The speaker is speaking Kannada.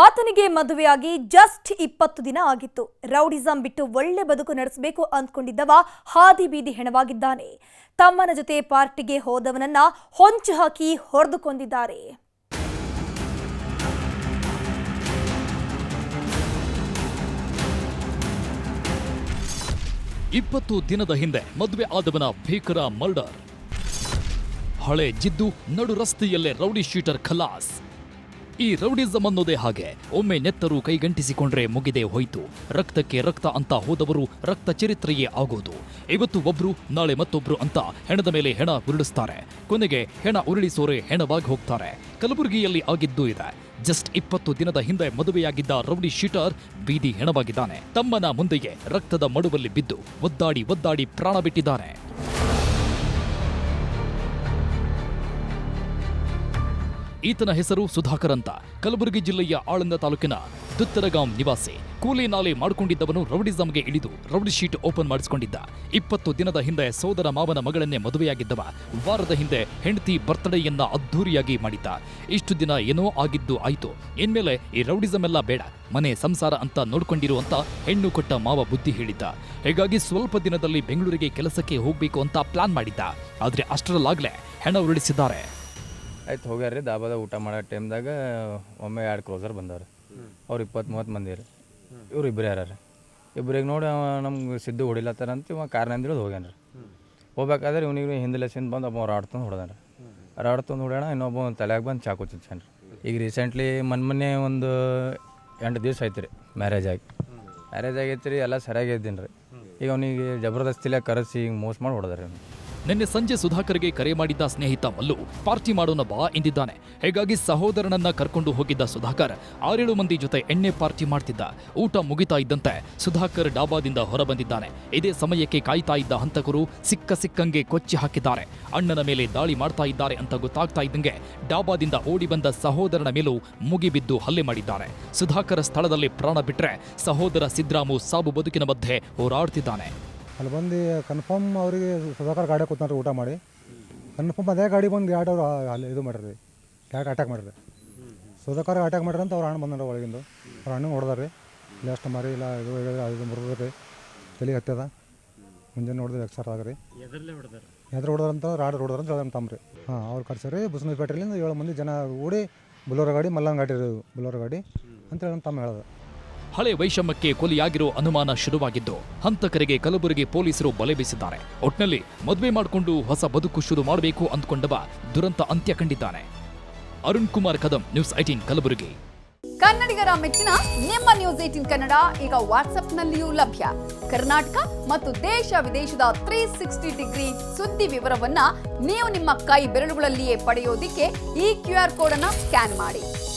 ಆತನಿಗೆ ಮದುವೆಯಾಗಿ ಜಸ್ಟ್ ಇಪ್ಪತ್ತು ದಿನ ಆಗಿತ್ತು. ರೌಡಿಸಂ ಬಿಟ್ಟು ಒಳ್ಳೆ ಬದುಕು ನಡೆಸಬೇಕು ಅಂದ್ಕೊಂಡಿದ್ದವ ಹಾದಿ ಬೀದಿ ಹೆಣವಾಗಿದ್ದಾನೆ. ತಮ್ಮನ ಜೊತೆ ಪಾರ್ಟಿಗೆ ಹೋದವನನ್ನ ಹೊಂಚು ಹಾಕಿ ಹೊರೆದುಕೊಂಡಿದ್ದಾರೆ ಇಪ್ಪತ್ತು ದಿನದ ಹಿಂದೆ ಮದುವೆ ಆದವನ ಭೀಕರ ಮರ್ಡರ್. ಹಳೆ ಜಿದ್ದು ನಡು ರಸ್ತೆಯಲ್ಲೇ ರೌಡಿ ಶೀಟರ್ ಖಲಾಸ್. ಈ ರೌಡಿಸಂ ಅನ್ನೋದೇ ಹಾಗೆ. ಒಮ್ಮೆ ನೆತ್ತರು ಕೈಗಂಟಿಸಿಕೊಂಡ್ರೆ ಮುಗಿದೇ ಹೋಯಿತು. ರಕ್ತಕ್ಕೆ ರಕ್ತ ಅಂತ ಹೋದವರು ರಕ್ತ ಚರಿತ್ರೆಯೇ ಆಗೋದು. ಇವತ್ತು ಒಬ್ರು, ನಾಳೆ ಮತ್ತೊಬ್ರು ಅಂತ ಹೆಣದ ಮೇಲೆ ಹೆಣ ಉರುಳಿಸ್ತಾರೆ. ಕೊನೆಗೆ ಹೆಣ ಉರುಳಿಸೋರೆ ಹೆಣವಾಗಿ ಹೋಗ್ತಾರೆ. ಕಲಬುರಗಿಯಲ್ಲಿ ಆಗಿದ್ದು ಇದೆ. ಜಸ್ಟ್ ಇಪ್ಪತ್ತು ದಿನದ ಹಿಂದೆ ಮದುವೆಯಾಗಿದ್ದ ರೌಡಿ ಶೀಟರ್ ಬೀದಿ ಹೆಣವಾಗಿದ್ದಾನೆ. ತಮ್ಮನ ಮುಂದೆಯೇ ರಕ್ತದ ಮಡುವಲ್ಲಿ ಬಿದ್ದು ಒದ್ದಾಡಿ ಒದ್ದಾಡಿ ಪ್ರಾಣ ಬಿಟ್ಟಿದ್ದಾನೆ. ಈತನ ಹೆಸರು ಸುಧಾಕರ್ ಅಂತ. ಕಲಬುರಗಿ ಜಿಲ್ಲೆಯ ಆಳಂದ ತಾಲೂಕಿನ ದುತ್ತರಗಾಂ ನಿವಾಸಿ ಕೂಲಿ ನಾಲೆ ಮಾಡಿಕೊಂಡಿದ್ದವನು ರೌಡಿಸಂಗೆ ಇಳಿದು ರೌಡಿ ಶೀಟ್ ಓಪನ್ ಮಾಡಿಸಿಕೊಂಡಿದ್ದ. ಇಪ್ಪತ್ತು ದಿನದ ಹಿಂದೆ ಸೋದರ ಮಾವನ ಮಗಳನ್ನೇ ಮದುವೆಯಾಗಿದ್ದವ. ವಾರದ ಹಿಂದೆ ಹೆಂಡತಿ ಬರ್ತ್ಡೇಯನ್ನ ಅದ್ಧೂರಿಯಾಗಿ ಮಾಡಿದ್ದ. ಇಷ್ಟು ದಿನ ಏನೋ ಆಗಿದ್ದು ಆಯ್ತು. ಇನ್ಮೇಲೆ ಈ ರೌಡಿಸಮ್ ಎಲ್ಲ ಬೇಡ. ಮನೆ ಸಂಸಾರ ಅಂತ ನೋಡ್ಕೊಂಡಿರುವಂತ ಹೆಣ್ಣು ಕೊಟ್ಟ ಮಾವ ಬುದ್ಧಿ ಹೇಳಿದ್ದ. ಹೀಗಾಗಿ ಸ್ವಲ್ಪ ದಿನದಲ್ಲಿ ಬೆಂಗಳೂರಿಗೆ ಕೆಲಸಕ್ಕೆ ಹೋಗಬೇಕು ಅಂತ ಪ್ಲಾನ್ ಮಾಡಿದ್ದ. ಆದ್ರೆ ಅಷ್ಟರಲ್ಲಾಗಲೇ ಹೆಣ ಉರುಳಿಸಿದ್ದಾರೆ. ಆಯ್ತು ಹೋಗ್ಯಾರ ರೀ ದಾಬಾದಾಗ ಊಟ ಮಾಡೋ ಟೈಮ್ದಾಗ ಒಮ್ಮೆ ಎರಡು ಕ್ಲೋಸರ್ ಬಂದವ್ರು. ಅವ್ರು ಇಪ್ಪತ್ತು ಮೂವತ್ತು ಮಂದಿ ರೀ. ಇವ್ರು ಇಬ್ಬರು ಯಾರ ರೀ ಇಬ್ಬರಿಗೆ ನೋಡಿ ಅವ ನಮ್ಗೆ ಸಿದ್ದು ಹೊಡಿಲತ್ತಾರ ಅಂತ ಇವ ಕಾರ್ನಿಂದ ಇಳಿದು ಹೋಗ್ಯಾನ ರೀ ಹೋಗ್ಬೇಕಾದ್ರೆ ಇವ್ನಿಗೆ ಹಿಂದಲೆಸಿಂದ ಬಂದು ಒಬ್ಬ ರಾಡ್ತಂದು ಹೊಡೆದಾನ ರಾಡ್ತಂದು ಹೊಡ್ಯಾಣ ಇನ್ನೊಬ್ಬ ತಲೆಯಾಗ ಬಂದು ಚಾಕು ಚುಚ್ಚಾನ ಈಗ ರೀಸೆಂಟ್ಲಿ ಮೊನ್ನೆ ಮೊನ್ನೆ ಒಂದು ಎಂಟು ದಿವಸ ಆಯ್ತು ರೀ ಮ್ಯಾರೇಜ್ ಆಗಿ. ಮ್ಯಾರೇಜ್ ಆಗೈತೆ ರೀ, ಎಲ್ಲ ಸರಿಯಾಗಿ ಇದ್ದೀನಿ ರೀ ಈಗ ಅವನಿಗೆ ಜಬರ್ದಸ್ತಿಲೆ ಕರೆಸಿ ಮೋಸ ಮಾಡಿ ಹೊಡೆದ್ರಿ ನಿನ್ನೆ ಸಂಜೆ ಸುಧಾಕರ್ಗೆ ಕರೆ ಮಾಡಿದ್ದ ಸ್ನೇಹಿತ ಮಲ್ಲು, ಪಾರ್ಟಿ ಮಾಡೋಣ ಬಾ ಎಂದಿದ್ದಾನೆ. ಹೀಗಾಗಿ ಸಹೋದರನನ್ನ ಕರ್ಕೊಂಡು ಹೋಗಿದ್ದ ಸುಧಾಕರ್, ಆರೇಳು ಮಂದಿ ಜೊತೆ ಎಣ್ಣೆ ಪಾರ್ಟಿ ಮಾಡ್ತಿದ್ದ. ಊಟ ಮುಗಿತಾ ಇದ್ದಂತೆ ಸುಧಾಕರ್ ಡಾಬಾದಿಂದ ಹೊರಬಂದಿದ್ದಾನೆ. ಇದೇ ಸಮಯಕ್ಕೆ ಕಾಯ್ತಾ ಇದ್ದ ಹಂತಕರು ಸಿಕ್ಕ ಸಿಕ್ಕಂಗೆ ಕೊಚ್ಚಿ ಹಾಕಿದ್ದಾರೆ. ಅಣ್ಣನ ಮೇಲೆ ದಾಳಿ ಮಾಡ್ತಾ ಇದ್ದಾರೆ ಅಂತ ಗೊತ್ತಾಗ್ತಾ ಇದ್ದಂಗೆ ಡಾಬಾದಿಂದ ಓಡಿ ಬಂದ ಸಹೋದರನ ಮೇಲೂ ಮುಗಿಬಿದ್ದು ಹಲ್ಲೆ ಮಾಡಿದ್ದಾರೆ. ಸುಧಾಕರ್ ಸ್ಥಳದಲ್ಲಿ ಪ್ರಾಣ ಬಿಟ್ರೆ ಸಹೋದರ ಸಿದ್ರಾಮು ಸಾಬು ಬದುಕಿನ ಮಧ್ಯೆ ಹೋರಾಡ್ತಿದ್ದಾನೆ. ಅಲ್ಲಿ ಬಂದು ಕನ್ಫರ್ಮ್ ಅವರಿಗೆ ಸುಧಾಕರ್ ಗಾಡಿ ಕೂತ್ಕೊಂಡ್ರೆ ಊಟ ಮಾಡಿ. ಕನ್ಫರ್ಮ್ ಅದೇ ಗಾಡಿ ಬಂದು ಎರಡು ಅವ್ರು ಅಲ್ಲಿ ಇದು ಮಾಡಿರಿ ಯಾಕೆ ಅಟ್ಯಾಕ್ ಮಾಡಿರಿ ಸುಧಾಕರ್ ಅಟ್ಯಾಕ್ ಮಾಡ್ರಿ ಅಂತ ಅವ್ರು ಹಣ್ಣು ಬಂದ ಒಳಗಿಂದು. ಅವ್ರ ಹಣ್ಣು ರೀ ಅಷ್ಟು ಮಾರಿ ಇಲ್ಲ ಇದು ಇದು ಮುರಿದ್ರಿ ತಲೆಗೆ ಹತ್ತದ ಮುಂಜಾನೆ ನೋಡಿದ್ರೆ ಎಕ್ಸರ್ ಆಗ್ರಿ ಎದ್ರ ಹೊಡೆದ್ರಂತ ರಾಡ್ ಹೊಡೆದ್ರಂತ ಅಂತ ತಮ್ಮ ತಮ್ರಿ. ಹಾಂ ಅವ್ರು ಕರ್ಸರಿ ಬುಸ್ನೂರು ಪೇಟೆಲಿಂದ ಏಳು ಮಂದಿ ಜನ ಓಡಿ ಬುಲೋರ ಗಾಡಿ ಮಲ್ಲಂಗ ಗಾಡಿ ಬುಲೋರ ಗಾಡಿ ಅಂತ ಹೇಳಿ ತಮ್ಮ ಹೇಳ್ದ. ಹಳೆ ವೈಷಮ್ಯಕ್ಕೆ ಕೊಲೆಯಾಗಿರೋ ಅನುಮಾನ ಶುರುವಾಗಿದ್ದು, ಹಂತಕರಿಗೆ ಕಲಬುರಗಿ ಪೊಲೀಸರು ಬಲೆ ಬೀಸಿದ್ದಾರೆ. ಒಟ್ನಲ್ಲಿ ಮದುವೆ ಮಾಡಿಕೊಂಡು ಹೊಸ ಬದುಕು ಶುರು ಮಾಡಬೇಕು ಅಂದ್ಕೊಂಡವ ದುರಂತ ಅಂತ್ಯ ಕಂಡಿದ್ದಾನೆ. Arun Kumar Kadam, news eighteen Kalaburagi. ಕನ್ನಡಿಗರ ಮೆಚ್ಚಿನ ನಿಮ್ಮ ನ್ಯೂಸ್ ಏಟಿನ್ ಕನ್ನಡ ಈಗ ವಾಟ್ಸ್ಆಪ್ನಲ್ಲಿಯೂ ಲಭ್ಯ. ಕರ್ನಾಟಕ ಮತ್ತು ದೇಶ ವಿದೇಶದ ತ್ರೀ ಸಿಕ್ಸ್ಟಿ ಡಿಗ್ರಿ ಸುದ್ದಿ ವಿವರವನ್ನ ನೀವು ನಿಮ್ಮ ಕೈ ಬೆರಳುಗಳಲ್ಲಿಯೇ ಪಡೆಯೋದಿಕ್ಕೆ ಈ ಕ್ಯೂ ಆರ್ ಕೋಡ್ ಅನ್ನ ಸ್ಕ್ಯಾನ್ ಮಾಡಿ.